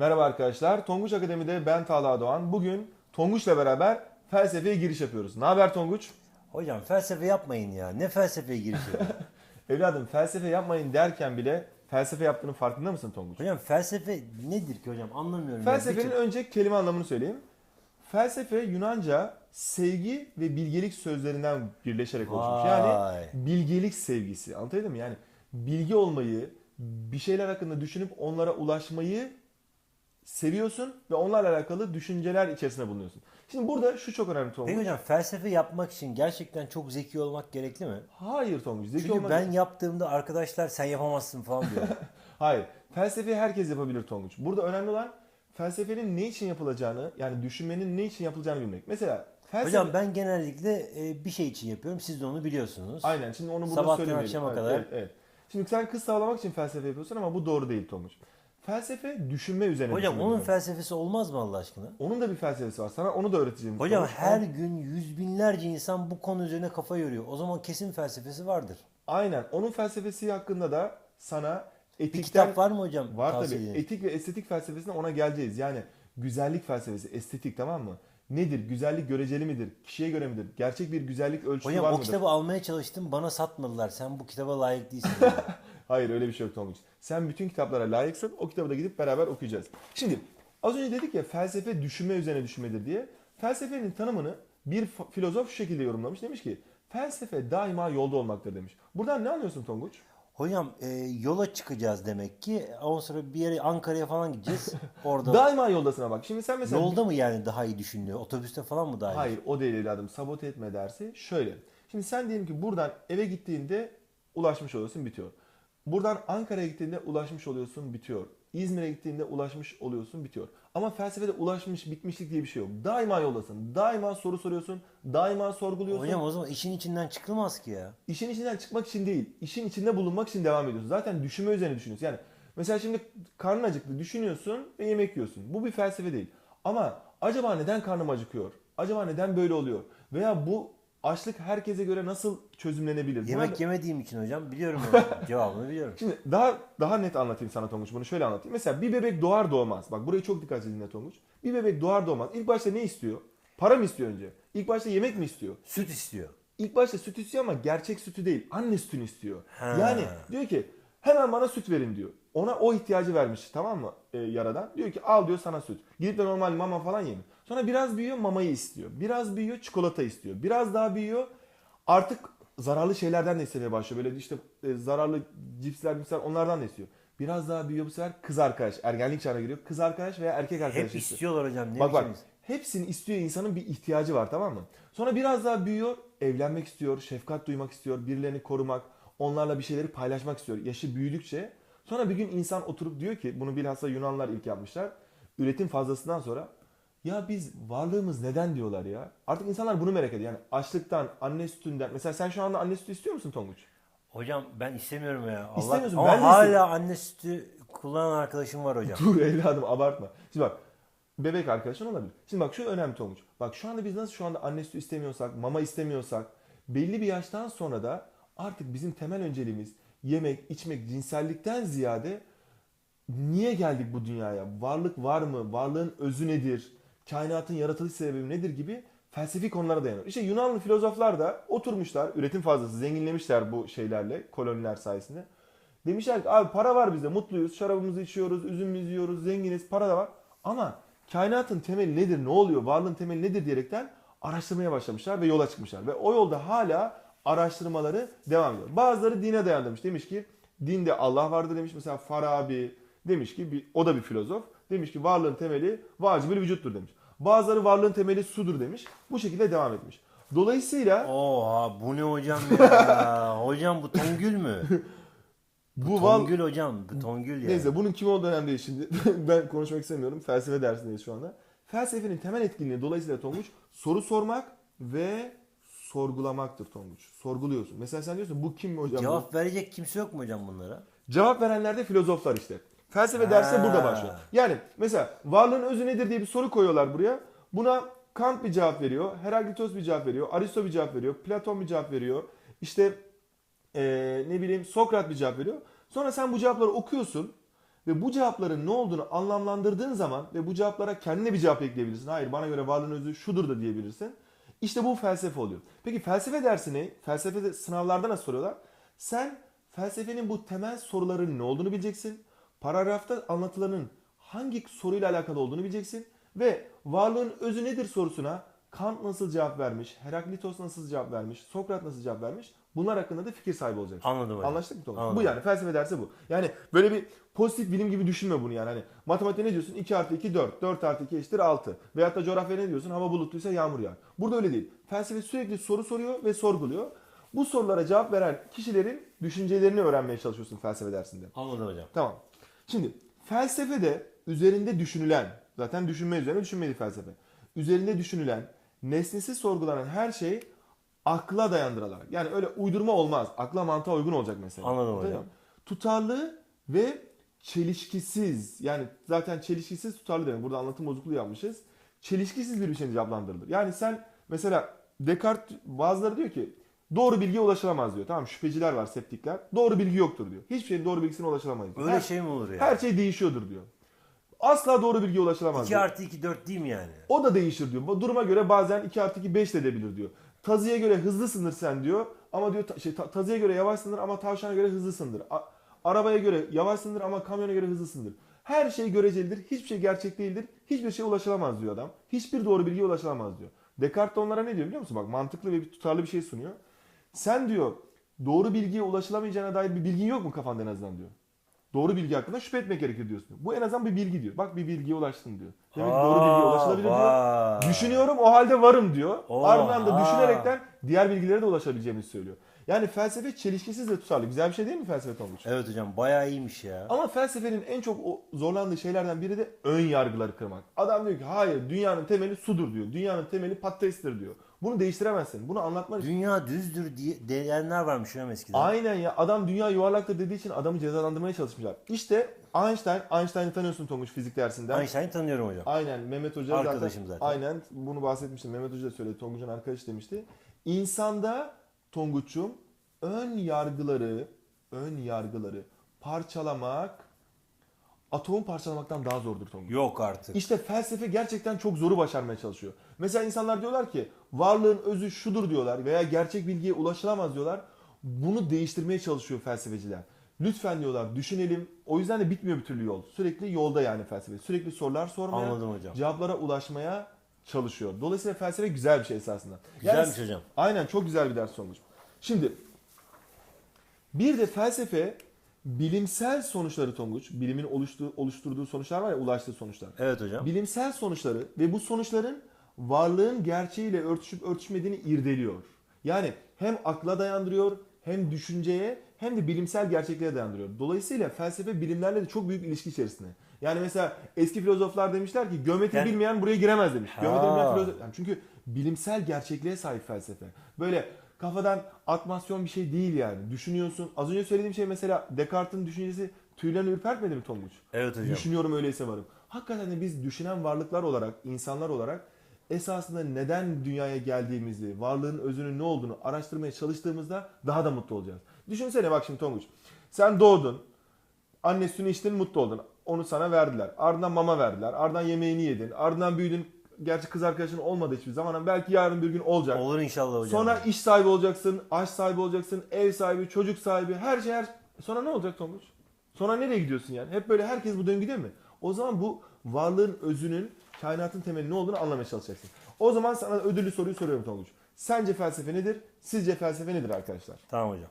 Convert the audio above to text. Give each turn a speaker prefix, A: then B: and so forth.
A: Merhaba arkadaşlar. Tonguç Akademi'de ben Talha Doğan. Bugün Tonguç'la beraber felsefeye giriş yapıyoruz. Ne haber Tonguç?
B: Hocam felsefe yapmayın ya. Ne felsefeye girişiyor?
A: Evladım felsefe yapmayın derken bile felsefe yaptığının farkında mısın Tonguç?
B: hocam felsefe nedir ki hocam? Anlamıyorum. ya.
A: Felsefenin
B: Bir-
A: önce kelime anlamını söyleyeyim. Felsefe Yunanca sevgi ve bilgelik sözlerinden birleşerek oluşmuş. Yani bilgelik sevgisi. Anlatabildim mi? Yani bilgi olmayı, bir şeyler hakkında düşünüp onlara ulaşmayı seviyorsun ve onlarla alakalı düşünceler içerisinde bulunuyorsun. Şimdi burada şu çok önemli Tonguç.
B: Peki hocam felsefe yapmak için gerçekten çok zeki olmak gerekli mi?
A: Hayır Tonguç. Zeki
B: Çünkü
A: olmak...
B: ben yaptığımda arkadaşlar sen yapamazsın falan diyor.
A: Hayır. Felsefeyi herkes yapabilir Tonguç. Burada önemli olan felsefenin ne için yapılacağını, yani düşünmenin ne için yapılacağını bilmek. Mesela felsefe...
B: hocam ben genellikle e, bir şey için yapıyorum. Siz de onu biliyorsunuz.
A: Aynen. Şimdi onu burada
B: Sabahtan
A: söylemeyelim.
B: akşama
A: Evet,
B: kadar.
A: Evet, evet. Şimdi sen kız tavlamak için felsefe yapıyorsun ama bu doğru değil Tonguç. Felsefe düşünme üzerine
B: Hocam
A: düşünme
B: onun
A: üzerine.
B: felsefesi olmaz mı Allah aşkına?
A: Onun da bir felsefesi var. Sana onu da öğreteceğim.
B: Hocam
A: Tonguç.
B: her gün yüz binlerce insan bu konu üzerine kafa yoruyor. O zaman kesin felsefesi vardır.
A: Aynen. Onun felsefesi hakkında da sana
B: Bir
A: etikten...
B: kitap var mı hocam?
A: Var tabii. Etik ve estetik felsefesine ona geleceğiz. Yani güzellik felsefesi, estetik tamam mı? Nedir? Güzellik göreceli midir? Kişiye göre midir? Gerçek bir güzellik ölçüsü
B: Hocam
A: var
B: o
A: mıdır?
B: kitabı almaya çalıştım bana satmadılar. Sen bu kitaba layık değilsin.
A: Hayır öyle bir şey yok Tonguç. Sen bütün kitaplara layıksın. O kitabı da gidip beraber okuyacağız. Şimdi az önce dedik ya felsefe düşünme üzerine düşünmedir diye. Felsefenin tanımını bir filozof şu şekilde yorumlamış. Demiş ki felsefe daima yolda olmaktır demiş. Buradan ne anlıyorsun Tonguç?
B: Hocam e, yola çıkacağız demek ki. Ondan sonra bir yere Ankara'ya falan gideceğiz. Orada
A: Daima yoldasına bak. Şimdi sen mesela...
B: yolda mı yani daha iyi düşünülüyor? Otobüste falan mı daha iyi?
A: Hayır o değil evladım. Sabote etme dersi şöyle. Şimdi sen diyelim ki buradan eve gittiğinde ulaşmış oluyorsun bitiyor. Buradan Ankara'ya gittiğinde ulaşmış oluyorsun bitiyor. İzmir'e gittiğinde ulaşmış oluyorsun bitiyor. Ama felsefede ulaşmış bitmişlik diye bir şey yok. Daima yoldasın. Daima soru soruyorsun. Daima sorguluyorsun.
B: Hocam o zaman işin içinden çıkılmaz ki ya.
A: İşin içinden çıkmak için değil, işin içinde bulunmak için devam ediyorsun. Zaten düşünme üzerine düşünüyorsun. Yani mesela şimdi karnın acıktı, düşünüyorsun ve yemek yiyorsun. Bu bir felsefe değil. Ama acaba neden karnım acıkıyor? Acaba neden böyle oluyor? Veya bu açlık herkese göre nasıl çözümlenebilir? Buna
B: Yemek
A: da-
B: yemediğim için hocam biliyorum onu. Cevabını biliyorum.
A: Şimdi daha daha net anlatayım sana Tonguç. Bunu şöyle anlatayım. Mesela bir bebek doğar doğmaz. Bak burayı çok dikkatli dinle Tonguç. Bir bebek doğar doğmaz. İlk başta ne istiyor? Para mı istiyor önce? İlk başta yemek mi istiyor?
B: Süt istiyor.
A: İlk başta süt istiyor ama gerçek sütü değil. Anne sütünü istiyor.
B: Ha.
A: Yani diyor ki hemen bana süt verin diyor. Ona o ihtiyacı vermiş tamam mı e, yaradan. Diyor ki al diyor sana süt. Gidip de normal mama falan yemiyor. Sonra biraz büyüyor mamayı istiyor. Biraz büyüyor çikolata istiyor. Biraz daha büyüyor artık zararlı şeylerden de istemeye başlıyor. Böyle işte e, zararlı cipsler, cipsler onlardan da istiyor. Biraz daha büyüyor bu sefer kız arkadaş. Ergenlik çağına giriyor. Kız arkadaş veya erkek arkadaş
B: Hep
A: istiyor.
B: istiyorlar hocam. Ne
A: Bak bak
B: biçim-
A: hepsini istiyor insanın bir ihtiyacı var tamam mı? Sonra biraz daha büyüyor, evlenmek istiyor, şefkat duymak istiyor, birilerini korumak, onlarla bir şeyleri paylaşmak istiyor. Yaşı büyüdükçe sonra bir gün insan oturup diyor ki bunu bilhassa Yunanlar ilk yapmışlar. Üretim fazlasından sonra ya biz varlığımız neden diyorlar ya. Artık insanlar bunu merak ediyor. Yani açlıktan, anne sütünden. Mesela sen şu anda anne sütü istiyor musun Tonguç?
B: Hocam ben istemiyorum ya. Allah...
A: İstemiyorsun,
B: Ama
A: ben de
B: hala
A: istemiyorum.
B: anne sütü kullanan arkadaşım var hocam.
A: Dur evladım abartma. Şimdi bak bebek arkadaşın olabilir. Şimdi bak şu önemli Tonguç. Bak şu anda biz nasıl şu anda anne sütü istemiyorsak, mama istemiyorsak belli bir yaştan sonra da artık bizim temel önceliğimiz yemek, içmek, cinsellikten ziyade niye geldik bu dünyaya? Varlık var mı? Varlığın özü nedir? Kainatın yaratılış sebebi nedir gibi felsefi konulara dayanıyor. İşte Yunanlı filozoflar da oturmuşlar, üretim fazlası zenginlemişler bu şeylerle, koloniler sayesinde. Demişler ki abi para var bizde, mutluyuz, şarabımızı içiyoruz, üzümümüzü yiyoruz, zenginiz, para da var. Ama kainatın temeli nedir, ne oluyor, varlığın temeli nedir diyerekten araştırmaya başlamışlar ve yola çıkmışlar. Ve o yolda hala araştırmaları devam ediyor. Bazıları dine dayandırmış. Demiş ki dinde Allah vardır demiş. Mesela Farabi demiş ki o da bir filozof. Demiş ki varlığın temeli vacibül vücuttur demiş. Bazıları varlığın temeli sudur demiş. Bu şekilde devam etmiş. Dolayısıyla
B: Oha bu ne hocam ya? hocam bu Tongül mü?
A: bu val
B: Tongül hocam. Bu Tongül yani.
A: Neyse bunun kim olduğu önemli değil şimdi. ben konuşmak istemiyorum. Felsefe dersindeyiz şu anda. Felsefenin temel etkinliği dolayısıyla Tonguç soru sormak ve sorgulamaktır Tonguç. Sorguluyorsun. Mesela sen diyorsun bu kim mi hocam?
B: Cevap verecek kimse yok mu hocam bunlara?
A: Cevap verenler de filozoflar işte. Felsefe
B: Ha.
A: dersi burada başlıyor. Yani mesela varlığın özü nedir diye bir soru koyuyorlar buraya. Buna Kant bir cevap veriyor, Heraklitos bir cevap veriyor, Aristo bir cevap veriyor, Platon bir cevap veriyor. İşte eee, ne bileyim Sokrat bir cevap veriyor. Sonra sen bu cevapları okuyorsun ve bu cevapların ne olduğunu anlamlandırdığın zaman ve bu cevaplara kendine bir cevap ekleyebilirsin. Hayır bana göre varlığın özü şudur da diyebilirsin. İşte bu felsefe oluyor. Peki felsefe dersi ne? Felsefede sınavlarda nasıl soruyorlar? Sen felsefenin bu temel soruların ne olduğunu bileceksin. Paragrafta anlatılanın hangi soruyla alakalı olduğunu bileceksin. Ve varlığın özü nedir sorusuna Kant nasıl cevap vermiş, Heraklitos nasıl cevap vermiş, Sokrat nasıl cevap vermiş bunlar hakkında da fikir sahibi olacaksın.
B: Anladım hocam.
A: Anlaştık mı Tolga?
B: Anladım.
A: Bu yani felsefe dersi bu. Yani böyle bir pozitif bilim gibi düşünme bunu yani. Hani matematik ne diyorsun? 2 artı 2 4. 4 artı 2 eşittir 6. Veyahut da coğrafya ne diyorsun? Hava bulutluysa yağmur yağar. Burada öyle değil. Felsefe sürekli soru soruyor ve sorguluyor. Bu sorulara cevap veren kişilerin düşüncelerini öğrenmeye çalışıyorsun felsefe dersinde.
B: Anladım hocam.
A: Tamam. Şimdi felsefede üzerinde düşünülen, zaten düşünme üzerine düşünmeli felsefe. Üzerinde düşünülen, nesnesi sorgulanan her şey akla dayandırılarak. Yani öyle uydurma olmaz. Akla mantığa uygun olacak mesela.
B: Anladım hocam.
A: Değil mi? Tutarlı ve çelişkisiz. Yani zaten çelişkisiz tutarlı demek. Burada anlatım bozukluğu yapmışız. Çelişkisiz bir biçimde cevaplandırılır. Yani sen mesela Descartes bazıları diyor ki doğru bilgiye ulaşılamaz diyor. Tamam şüpheciler var, septikler. Doğru bilgi yoktur diyor. Hiçbir şeyin doğru bilgisine ulaşılamayız. diyor.
B: Öyle
A: her,
B: şey mi olur ya?
A: her şey değişiyordur diyor. Asla doğru bilgiye ulaşılamaz
B: 2
A: diyor.
B: artı 2 4 değil mi yani?
A: O da değişir diyor. Bu Duruma göre bazen 2 artı 2 5 de edebilir diyor. Tazıya göre hızlısındır sen diyor. Ama diyor şey, ta- tazıya göre yavaşsındır ama tavşana göre hızlısındır. A- arabaya göre yavaşsındır ama kamyona göre hızlısındır. Her şey görecelidir. Hiçbir şey gerçek değildir. Hiçbir şeye ulaşılamaz diyor adam. Hiçbir doğru bilgiye ulaşılamaz diyor. Descartes de onlara ne diyor biliyor musun? Bak mantıklı ve bir tutarlı bir şey sunuyor. Sen diyor doğru bilgiye ulaşılamayacağına dair bir bilgin yok mu kafanda en azından diyor. Doğru bilgi hakkında şüphe etmek gerekir diyorsun. Bu en azından bir bilgi diyor. Bak bir bilgiye ulaştın diyor. Demek ki doğru bilgiye ulaşılabilir diyor. Düşünüyorum o halde varım diyor. Ardından da düşünerekten diğer bilgilere de ulaşabileceğimizi söylüyor. Yani felsefe çelişkisiz ve tutarlı. Güzel bir şey değil mi felsefe Tonguç?
B: Evet hocam bayağı iyiymiş ya.
A: Ama felsefenin en çok zorlandığı şeylerden biri de ön yargıları kırmak. Adam diyor ki hayır dünyanın temeli sudur diyor. Dünyanın temeli patatestir diyor. Bunu değiştiremezsin. Bunu anlatman için.
B: Dünya düzdür diye diyenler varmış hocam eskiden.
A: Aynen ya adam dünya yuvarlaktır dediği için adamı cezalandırmaya çalışmışlar. İşte Einstein, Einstein'ı tanıyorsun Tonguç fizik dersinden.
B: Einstein'ı tanıyorum hocam.
A: Aynen Mehmet Hoca
B: Arkadaşım zaten.
A: Aynen bunu bahsetmiştim. Mehmet Hoca da söyledi. Tonguç'un arkadaşı demişti. İnsanda Tonguç'um ön yargıları ön yargıları parçalamak atomu parçalamaktan daha zordur Tonguç.
B: Yok artık.
A: İşte felsefe gerçekten çok zoru başarmaya çalışıyor. Mesela insanlar diyorlar ki varlığın özü şudur diyorlar veya gerçek bilgiye ulaşılamaz diyorlar. Bunu değiştirmeye çalışıyor felsefeciler. Lütfen diyorlar düşünelim. O yüzden de bitmiyor bir türlü yol. Sürekli yolda yani felsefe. Sürekli sorular sormaya,
B: Anladım hocam.
A: cevaplara ulaşmaya çalışıyor. Dolayısıyla felsefe güzel bir şey esasında.
B: Güzelmiş hocam.
A: Aynen çok güzel bir ders sonuç. Şimdi bir de felsefe bilimsel sonuçları Tonguç, bilimin oluştuğu, oluşturduğu sonuçlar var ya ulaştığı sonuçlar.
B: Evet hocam.
A: Bilimsel sonuçları ve bu sonuçların varlığın gerçeğiyle örtüşüp örtüşmediğini irdeliyor. Yani hem akla dayandırıyor, hem düşünceye, hem de bilimsel gerçekliğe dayandırıyor. Dolayısıyla felsefe bilimlerle de çok büyük ilişki içerisinde. Yani mesela eski filozoflar demişler ki geometri
B: Yani-
A: bilmeyen buraya giremez demiş. Geometri bilmeyen filozof... Yani çünkü bilimsel gerçekliğe sahip felsefe. Böyle kafadan atmasyon bir şey değil yani. Düşünüyorsun. Az önce söylediğim şey mesela Descartes'in düşüncesi tüylerini ürpertmedi mi Tonguç?
B: Evet hocam.
A: Düşünüyorum öyleyse varım. Hakikaten de biz düşünen varlıklar olarak, insanlar olarak esasında neden dünyaya geldiğimizi, varlığın özünün ne olduğunu araştırmaya çalıştığımızda daha da mutlu olacağız. Düşünsene bak şimdi Tonguç. Sen doğdun, anne sütünü içtin, mutlu oldun. Onu sana verdiler. Ardından mama verdiler. Ardından yemeğini yedin. Ardından büyüdün. Gerçi kız arkadaşın olmadı hiçbir zaman ama belki yarın bir gün olacak.
B: Olur inşallah hocam.
A: Sonra iş sahibi olacaksın, aş sahibi olacaksın, ev sahibi, çocuk sahibi, her şey her Sonra ne olacak Tonguç? Sonra nereye gidiyorsun yani? Hep böyle herkes bu döngüde mi? O zaman bu varlığın özünün, kainatın temeli ne olduğunu anlamaya çalışacaksın. O zaman sana ödüllü soruyu soruyorum Tonguç. Sence felsefe nedir? Sizce felsefe nedir arkadaşlar?
B: Tamam hocam.